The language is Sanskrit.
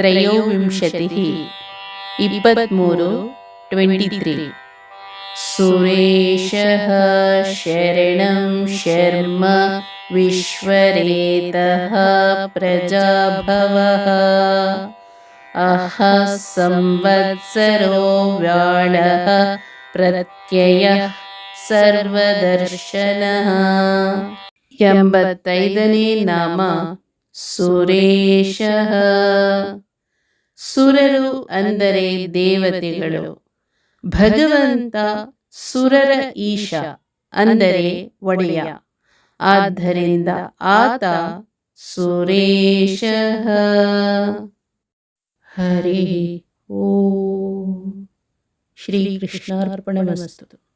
ತ್ರಯೋವಿಂಶತಿः ಇಪ್ಪತ್ತ್ಮೂರು ಟ್ವೆಂಟಿ ತ್ರೀ ಸುರೇಶಃ ಶರಣಂ ಶರ್ಮ ವಿಶ್ವರೇತಃ ಪ್ರಜಾಭವः ಅಹ ಸಂವತ್ಸರೋ ವ್ಯಾಳः ಪ್ರತ್ಯಯः ಸರ್ವದರ್ಶನः ಎಂಬತ್ತೈದನೇ ನಾಮ ಸುರೇಶಃ ಸುರರು ಅಂದರೆ ದೇವತೆಗಳು. ಭಗವಂತ ಸುರರ ಈಶ ಅಂದರೆ ಒಡೆಯ. ಆದ್ದರಿಂದ ಆತ ಸುರೇಶಃ. ಹರಿ ಓಂ. ಶ್ರೀಕೃಷ್ಣಾರ್ಪಣಮಸ್ತು